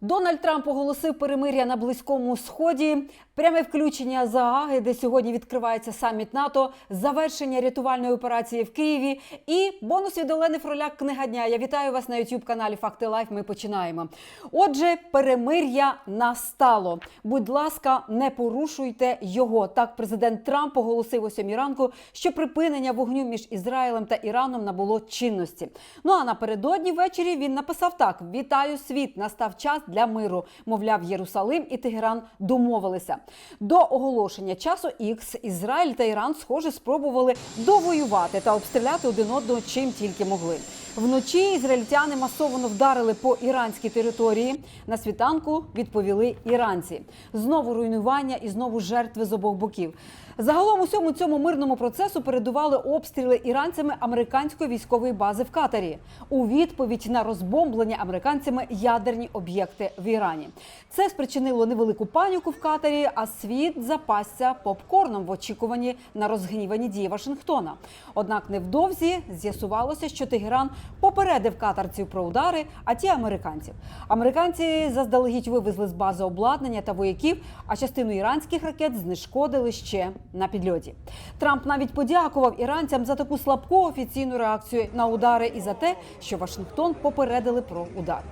Дональд Трамп оголосив перемир'я на близькому сході. Пряме включення за Гаги, де сьогодні відкривається саміт НАТО, завершення рятувальної операції в Києві і бонус від Олени Фроляк книга дня. Я вітаю вас на youtube каналі Факти Лайф. Ми починаємо. Отже, перемир'я настало. Будь ласка, не порушуйте його. Так, президент Трамп оголосив о сьомій ранку, що припинення вогню між Ізраїлем та Іраном набуло чинності. Ну а напередодні ввечері він написав так: Вітаю світ! Настав час для миру. Мовляв, Єрусалим і Тегеран домовилися. До оголошення часу Ікс Ізраїль та Іран, схоже, спробували довоювати та обстріляти один одного чим тільки могли. Вночі ізраїльтяни масово вдарили по іранській території. На світанку відповіли іранці. Знову руйнування і знову жертви з обох боків. Загалом усьому цьому мирному процесу передували обстріли іранцями американської військової бази в Катарі у відповідь на розбомблення американцями ядерні об'єкти в Ірані. Це спричинило невелику паніку в Катарі, а світ запасся попкорном в очікуванні на розгнівані дії Вашингтона. Однак невдовзі з'ясувалося, що Тегеран попередив катарців про удари, а ті американців. Американці заздалегідь вивезли з бази обладнання та вояків, а частину іранських ракет знешкодили ще на підльоті. Трамп навіть подякував іранцям за таку слабку офіційну реакцію на удари і за те, що Вашингтон попередили про удар.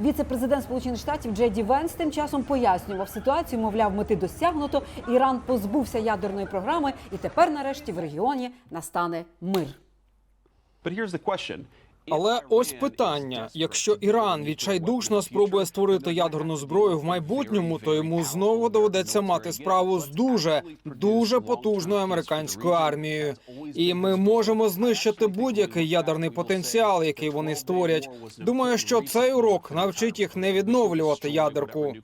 Віце-президент Сполучених Штатів Джеді Венс тим часом пояснював ситуацію. Мовляв, мети досягнуто. Іран позбувся ядерної програми, і тепер, нарешті, в регіоні настане мир. But here's the question. Але ось питання: якщо Іран відчайдушно спробує створити ядерну зброю в майбутньому, то йому знову доведеться мати справу з дуже дуже потужною американською армією. І ми можемо знищити будь-який ядерний потенціал, який вони створять. Думаю, що цей урок навчить їх не відновлювати ядерку.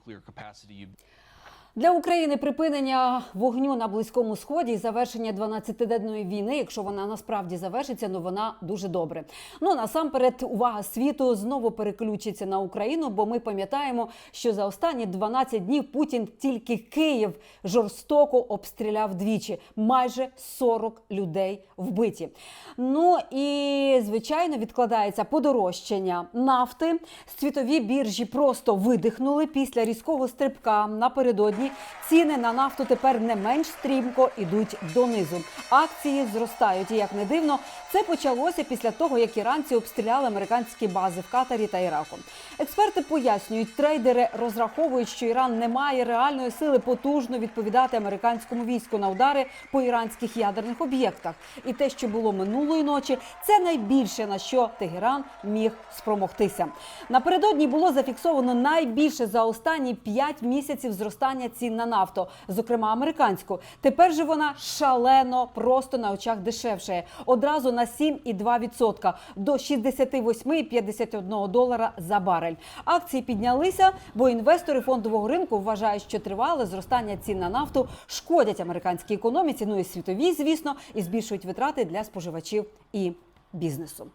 Для України припинення вогню на близькому сході і завершення 12-денної війни, якщо вона насправді завершиться, ну вона дуже добре. Ну насамперед, увага світу знову переключиться на Україну, бо ми пам'ятаємо, що за останні 12 днів Путін тільки Київ жорстоко обстріляв двічі, майже 40 людей вбиті. Ну і звичайно відкладається подорожчання нафти. Світові біржі просто видихнули після різкого стрибка напередодні. Ціни на нафту тепер не менш стрімко ідуть донизу. Акції зростають. І як не дивно, це почалося після того, як іранці обстріляли американські бази в Катарі та Іраку. Експерти пояснюють, трейдери розраховують, що Іран не має реальної сили потужно відповідати американському війську на удари по іранських ядерних об'єктах. І те, що було минулої ночі, це найбільше на що Тегеран міг спромогтися. Напередодні було зафіксовано найбільше за останні 5 місяців зростання цін на нафту, зокрема американську. Тепер же вона шалено просто на очах дешевшає. Одразу на 7,2% до 68,51 долара за барель. Акції піднялися, бо інвестори фондового ринку вважають, що тривале зростання цін на нафту шкодять американській економіці, ну і світовій, звісно, і збільшують витрати для споживачів і бізнесу.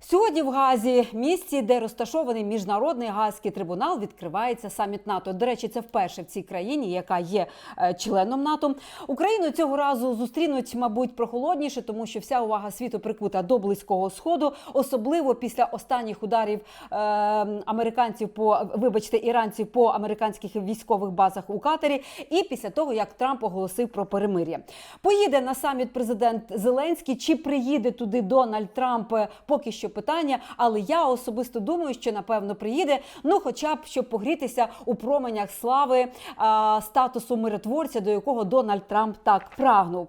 Сьогодні в Газі, місці, де розташований міжнародний газський трибунал, відкривається саміт НАТО. До речі, це вперше в цій країні, яка є е, членом НАТО. Україну цього разу зустрінуть, мабуть, прохолодніше, тому що вся увага світу прикута до близького сходу, особливо після останніх ударів е, американців по вибачте, іранців по американських військових базах у Катері, і після того як Трамп оголосив про перемир'я. Поїде на саміт президент Зеленський. Чи приїде туди Дональд Трамп? е, Поки що питання, але я особисто думаю, що напевно приїде. Ну, хоча б щоб погрітися у променях слави а, статусу миротворця, до якого Дональд Трамп так прагнув.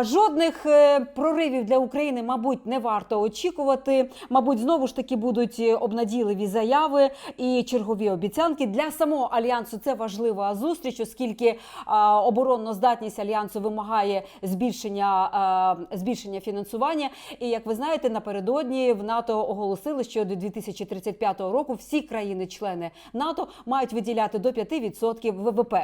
Жодних е, проривів для України, мабуть, не варто очікувати. Мабуть, знову ж таки будуть е, обнадійливі заяви і чергові обіцянки. Для самого альянсу це важлива зустріч, оскільки оборонна здатність альянсу вимагає збільшення, збільшення фінансування. І як ви знаєте, напередодні в НАТО оголосили, що до 2035 року всі країни-члени НАТО мають виділяти до 5% ВВП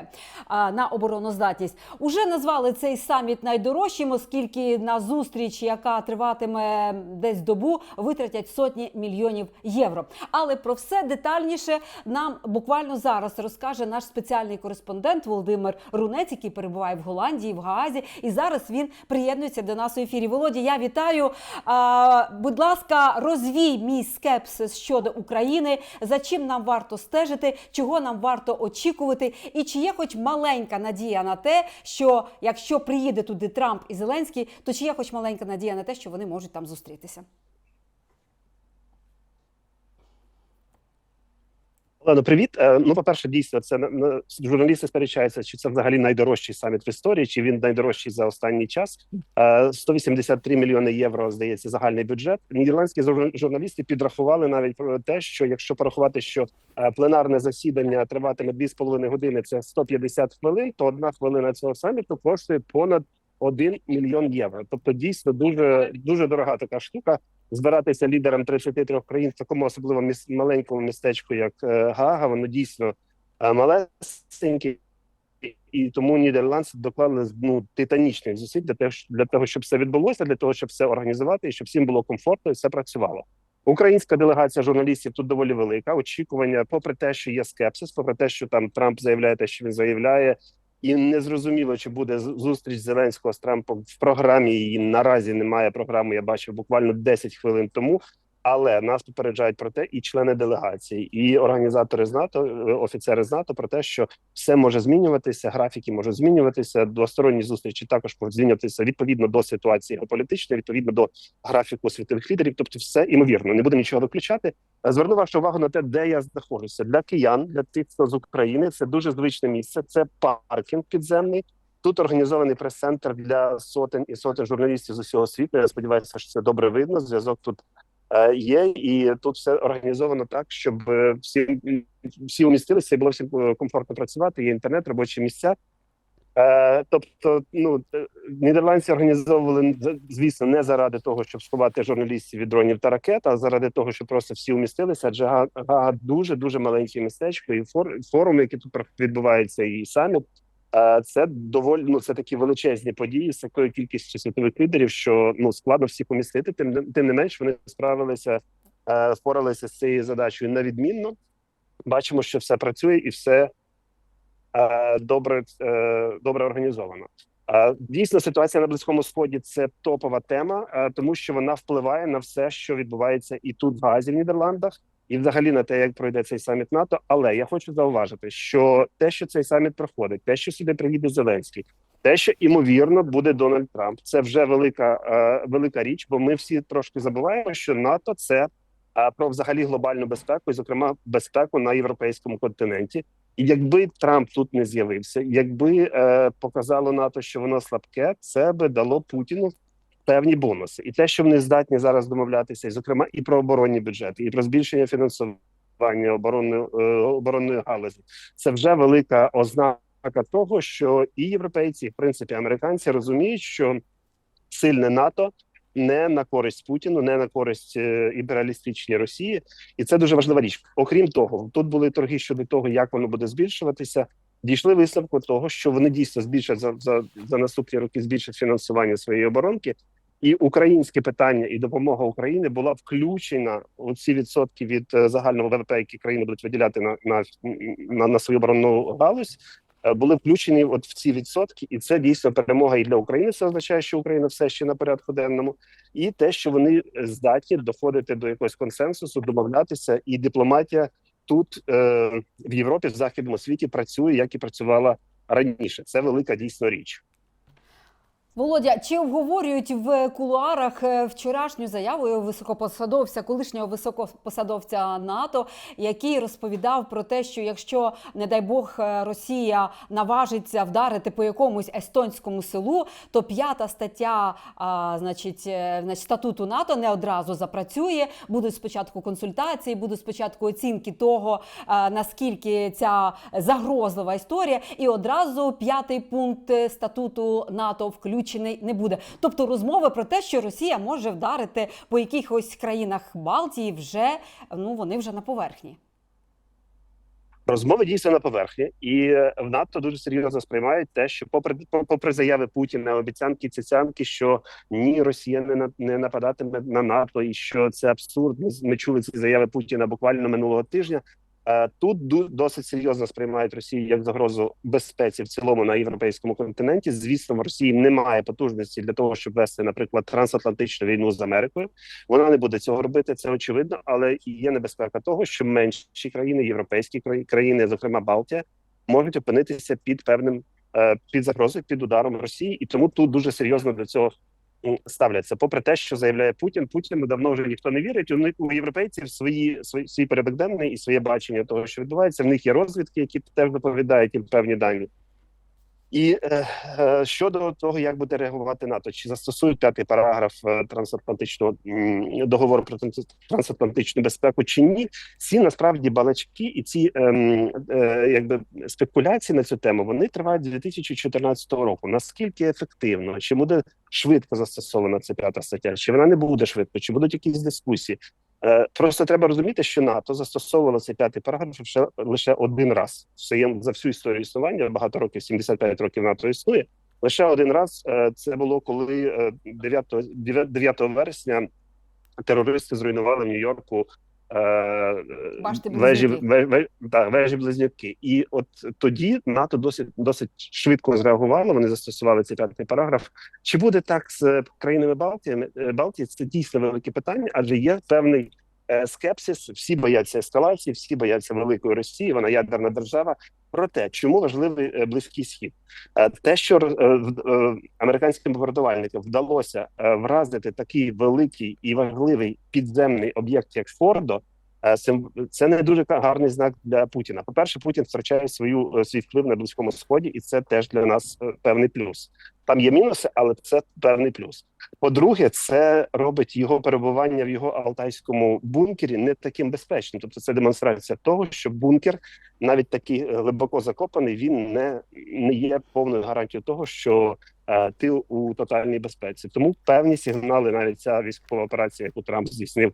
на обороноздатність. Уже назвали цей саміт найдорожчим найдорожчим, оскільки на зустріч, яка триватиме десь добу, витратять сотні мільйонів євро. Але про все детальніше нам буквально зараз розкаже наш спеціальний кореспондент Володимир Рунець, який перебуває в Голландії, в Гаазі. І зараз він приєднується до нас у ефірі. Володя, я вітаю. Будь ласка, розвій мій скепсис щодо України. За чим нам варто стежити, чого нам варто очікувати, і чи є хоч маленька надія на те, що якщо приїде туди Трамп і Зеленський, то чи є хоч маленька надія на те, що вони можуть там зустрітися? Олено, привіт. Е, Ну, по-перше, дійсно, це на- на- журналісти сперечаються, чи це взагалі найдорожчий саміт в історії, чи він найдорожчий за останній час. Е, 183 мільйони євро, здається, загальний бюджет. Нідерландські жур- журналісти підрахували навіть про те, що якщо порахувати, що е, пленарне засідання триватиме 2,5 години, це 150 хвилин, то одна хвилина цього саміту коштує понад 1 мільйон євро. Тобто, дійсно дуже дуже дорога така штука збиратися лідерам 33 країн в такому особливо маленькому містечку, як е, Гага, воно дійсно е, малесеньке, і тому нідерландці доклали ну титанічних зусиль для того, для того, щоб все відбулося, для того, щоб все організувати і щоб всім було комфортно і все працювало. Українська делегація журналістів тут доволі велика. Очікування, попри те, що є скепсис, попри те, що там Трамп заявляє те, що він заявляє, і не зрозуміло, чи буде зустріч Зеленського з Трампом в програмі. Її наразі немає програми. Я бачив буквально 10 хвилин тому. Але нас попереджають про те, і члени делегації, і організатори з НАТО, е, офіцери з НАТО про те, що все може змінюватися, графіки можуть змінюватися. Двосторонні зустрічі також можуть змінюватися відповідно до ситуації геополітичної, відповідно до графіку світових лідерів. Тобто, все імовірно, не будемо нічого виключати. Е, Зверну вашу увагу на те, де я знаходжуся для киян, для тих, хто з України. Це дуже звичне місце. Це паркінг підземний. Тут організований прес-центр для сотень і сотень журналістів з усього світу. Я сподіваюся, що це добре видно. Зв'язок тут є, і тут все організовано так, щоб е, всі, всі умістилися і було всім е, комфортно працювати. Є інтернет, робочі місця. Е, тобто, ну е, нідерландці організовували звісно не заради того, щоб сховати журналістів від дронів та ракет, а заради того, щоб просто всі умістилися. Адже Га- Гага дуже дуже маленьке містечко, і фор, форум, який тут відбувається, і саміт. Е, Це доволі ну це такі величезні події з такою кількістю світових лідерів, що ну складно всіх умістити. Тим тим не менш вони справилися, е, впоралися з цією задачею на відмінно. Бачимо, що все працює і все е, добре, добре організовано. Дійсно, ситуація на близькому сході це топова тема, тому що вона впливає на все, що відбувається і тут в Газі в Нідерландах, і взагалі на те, як пройде цей саміт НАТО. Але я хочу зауважити, що те, що цей саміт проходить, те, що сюди приїде Зеленський, те, що імовірно буде Дональд Трамп, це вже велика е, велика річ, бо ми всі трошки забуваємо, що НАТО це е, про взагалі глобальну безпеку, і зокрема безпеку на європейському континенті. І якби Трамп тут не з'явився, якби е, показало НАТО, що воно слабке, це би дало Путіну певні бонуси, і те, що вони здатні зараз домовлятися, і зокрема і про оборонні бюджети, і про збільшення фінансування оборонної е, оборонної галузі, це вже велика ознака того, що і європейці, і в принципі американці розуміють, що сильне НАТО не на користь Путіну, не на користь е, імперіалістичній Росії, і це дуже важлива річ. Окрім того, тут були торги щодо того, як воно буде збільшуватися. Дійшли висновку того, що вони дійсно збільшать за, за, за наступні роки збільшать фінансування своєї оборонки, і українське питання і допомога України була включена у ці відсотки від е, загального ВВП, які країни будуть виділяти на, на, на, на свою оборонну галузь. е, Були включені от в ці відсотки, і це дійсно перемога і для України. Це означає, що Україна все ще на порядку денному, і те, що вони здатні доходити до якогось консенсусу, домовлятися, і дипломатія тут е, в Європі, в західному світі працює, як і працювала раніше. Це велика дійсно річ. Володя, чи обговорюють в кулуарах е, вчорашню заяву високопосадовця, колишнього високопосадовця НАТО, який розповідав про те, що якщо, не дай Бог, е, Росія наважиться вдарити по якомусь естонському селу, то п'ята стаття, а, значить, е, значить, статуту НАТО не одразу запрацює. Будуть спочатку консультації, будуть спочатку оцінки того, е, наскільки ця загрозлива історія, і одразу п'ятий пункт статуту НАТО включений не буде. Тобто розмови про те, що Росія може вдарити по якихось країнах Балтії, вже ну вони вже на поверхні. Розмови дійсно на поверхні, і е, в НАТО дуже серйозно сприймають те, що, попри попри заяви Путіна, обіцянки, цяцянки, що ні, Росія не на- не нападатиме на НАТО, і що це абсурд. Ми чули ці заяви Путіна буквально минулого тижня. Е, Тут досить серйозно сприймають Росію як загрозу безпеці в цілому на європейському континенті. Звісно, в Росії немає потужності для того, щоб вести, наприклад, трансатлантичну війну з Америкою. Вона не буде цього робити, це очевидно, але є небезпека того, що менші країни, європейські країни, зокрема Балтія, можуть опинитися під певним е, під загрозою, під ударом Росії, і тому тут дуже серйозно до цього ставляться. Попри те, що заявляє Путін, Путіну давно вже ніхто не вірить. У них у європейців свої свої свій порядок денний і своє бачення того, що відбувається. В них є розвідки, які теж доповідають їм певні дані. І е, е, щодо того, як буде реагувати НАТО, чи застосують п'ятий параграф е, трансатлантичного договору про трансатлантичну безпеку, чи ні, ці насправді балачки і ці ем, е, якби спекуляції на цю тему вони тривають з 2014 року. Наскільки ефективно, чи буде швидко застосована ця п'ята стаття, чи вона не буде швидко, чи будуть якісь дискусії? Е, Просто треба розуміти, що НАТО застосовувало цей п'ятий параграф ще лише один раз своєму за всю історію існування. Багато років, 75 років НАТО існує. Лише один раз е, це було коли е, 9, 9 вересня терористи зруйнували в Нью-Йорку е, Башти вежі, близнюки. ве- ве- так, вежі близнюки. І от тоді НАТО досить досить швидко зреагувало. Вони застосували цей п'ятий параграф. Чи буде так з країнами Балтії? Е, Балтії це дійсно велике питання, адже є певний е, скепсис. Всі бояться ескалації, всі бояться великої Росії. Вона ядерна держава. Проте, чому важливий е, близький схід? Е, Те, що е, е, американським бомбардувальникам вдалося е, вразити такий великий і важливий підземний об'єкт, як Фордо, е, це не дуже гарний знак для Путіна. По перше, Путін втрачає свою е, свій вплив на близькому сході, і це теж для нас е, певний плюс. Там є мінуси, але це певний плюс. По-друге, це робить його перебування в його алтайському бункері не таким безпечним. Тобто, це демонстрація того, що бункер, навіть такий е, глибоко закопаний, він не, не є повною гарантією того, що е, ти у тотальній безпеці. Тому певні сигнали, навіть ця військова операція, яку Трамп здійснив е,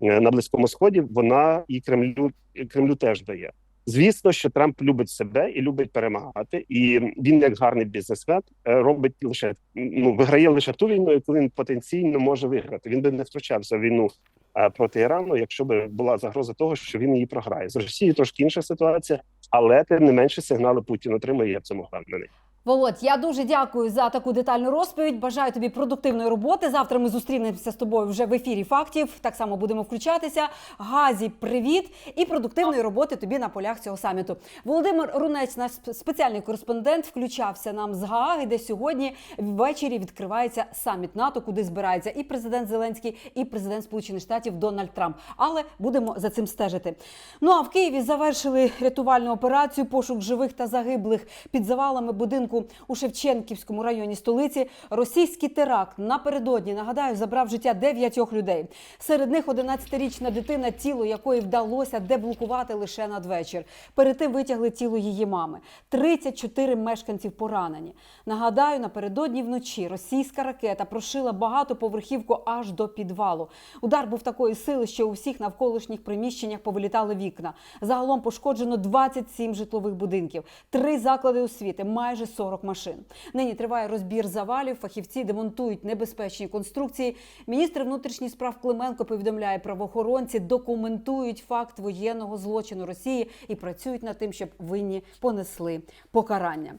на близькому сході, вона і Кремлю Кремлю теж дає. Звісно, що Трамп любить себе і любить перемагати, і він, як гарний бізнесмен, е, робить лише ну виграє лише ту війну, яку він потенційно може виграти. Він би не втручався в війну е, проти Ірану, якщо б була загроза того, що він її програє. З Росією трошки інша ситуація, але тим не менше сигнали Путін отримує. Я в цьому впевнений. Володь, я дуже дякую за таку детальну розповідь. Бажаю тобі продуктивної роботи. Завтра ми зустрінемося з тобою вже в ефірі фактів. Так само будемо включатися. Газі, привіт і продуктивної роботи тобі на полях цього саміту. Володимир Рунець, наш спеціальний кореспондент, включався нам з Гааги, де сьогодні ввечері відкривається саміт НАТО, куди збирається і президент Зеленський, і президент Сполучених Штатів Дональд Трамп. Але будемо за цим стежити. Ну а в Києві завершили рятувальну операцію пошук живих та загиблих під завалами будинку у Шевченківському районі столиці. Російський теракт напередодні нагадаю забрав життя дев'ятьох людей. Серед них 11-річна дитина, тіло якої вдалося деблокувати лише надвечір. Перед тим витягли тіло її мами. 34 мешканців поранені. Нагадаю, напередодні вночі російська ракета прошила багатоповерхівку аж до підвалу. Удар був такої сили, що у всіх навколишніх приміщеннях повилітали вікна. Загалом пошкоджено 27 житлових будинків, три заклади освіти, майже 40 машин. Нині триває розбір завалів. Фахівці демонтують небезпечні конструкції. Міністр внутрішніх справ Клименко повідомляє, правоохоронці документують факт воєнного злочину Росії і працюють над тим, щоб винні понесли покарання.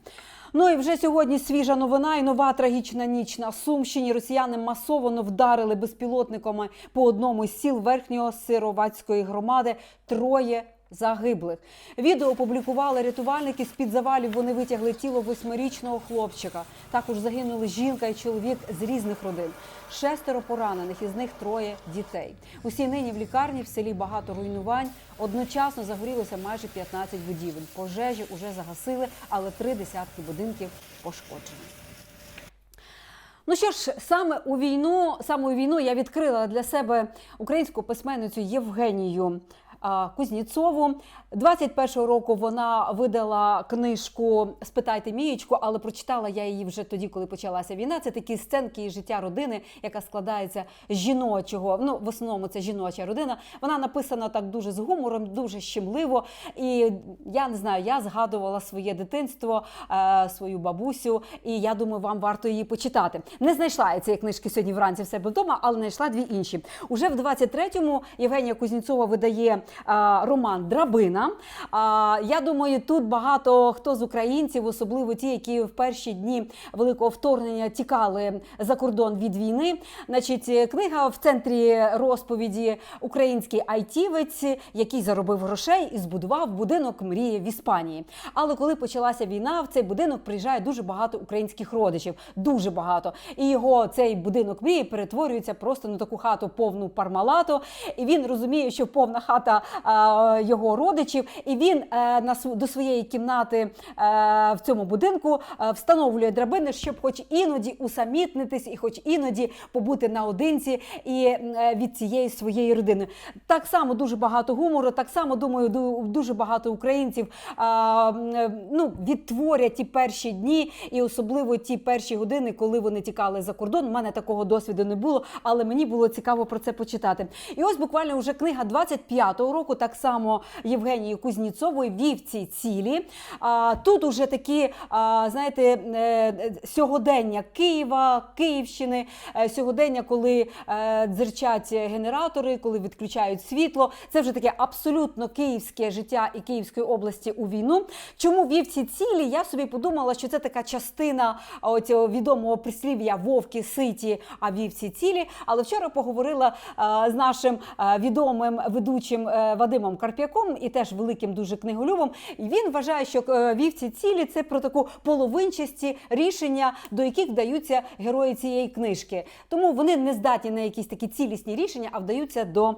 Ну і вже сьогодні свіжа новина і нова трагічна ніч на Сумщині. Росіяни масово вдарили безпілотниками по одному з сіл верхнього сировацької громади. Троє загиблих. Відео опублікували рятувальники. З під завалів вони витягли тіло восьмирічного хлопчика. Також загинули жінка і чоловік з різних родин. Шестеро поранених, із них троє дітей. Усі нині в лікарні в селі багато руйнувань. Одночасно загорілося майже 15 будівель. Пожежі уже загасили, але три десятки будинків пошкоджені. Ну що ж, саме у війну, саме у війну я відкрила для себе українську письменницю Євгенію а, Кузніцову. 21-го року вона видала книжку Спитайте Мієчку, але прочитала я її вже тоді, коли почалася війна. Це такі сценки із життя родини, яка складається з жіночого. Ну, в основному це жіноча родина. Вона написана так дуже з гумором, дуже щемливо. І я не знаю, я згадувала своє дитинство, е, свою бабусю, і я думаю, вам варто її почитати. Не знайшла я цієї книжки сьогодні вранці в себе вдома, але знайшла дві інші. Уже в 23-му Євгенія Кузнєцова видає роман Драбина. Я думаю, тут багато хто з українців, особливо ті, які в перші дні великого вторгнення тікали за кордон від війни. Значить, е, книга в центрі розповіді український айтівець, який заробив грошей і збудував будинок мрії в Іспанії. Але коли почалася війна, в цей будинок приїжджає дуже багато українських родичів, дуже багато. І його цей будинок мрії перетворюється просто на таку хату повну пармалату. І він розуміє, що повна хата е, його родичів, і він е, на до своєї кімнати е, в цьому будинку встановлює драбини, щоб, хоч іноді усамітнитись, і хоч іноді побути наодинці і від цієї своєї родини. Так само дуже багато гумору, так само думаю, ду- дуже багато українців ну, відтворять ті перші дні, і особливо ті перші години, коли вони тікали за кордон. У мене такого досвіду не було, але мені було цікаво про це почитати. І ось буквально вже книга 25-го року, так само Євгенії Кузніцової Вівці цілі. А, тут уже такі, знаєте, е, сьогодення Києва, Київщини, е, сьогодення, коли е, дзерчать генератори, коли відключають світло. Це вже таке абсолютно київське життя і Київської області у війну. Чому вівці цілі? Я собі подумала, що це така частина а, цього відомого прислів'я вовки ситі, а вівці цілі. Але вчора поговорила з нашим відомим ведучим Вадимом Карп'яком і теж великим дуже книголюбом. І він вважає, що е, вівці цілі це про таку половинчасті рішення, до яких вдаються герої цієї книжки. Тому вони не здатні на якісь такі цілісні рішення, а вдаються до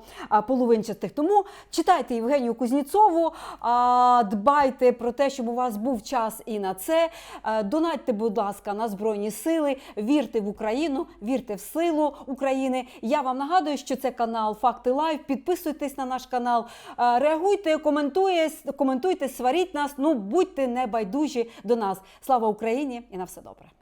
половинчастих. Тому читайте Євгенію Кузнєцову, а, дбайте про те, щоб у вас був час і на це. Е, Донатьте, будь ласка, на збройні сили, вірте в Україну, вірте в силу України. Я вам нагадую, що це канал Факти Лайв. Підписуйтесь на наш канал, е, реагуйте, коментуйте, коментуйте, сваріть нас. Ну будьте небайдужі до нас. Слава Україні і на все добре.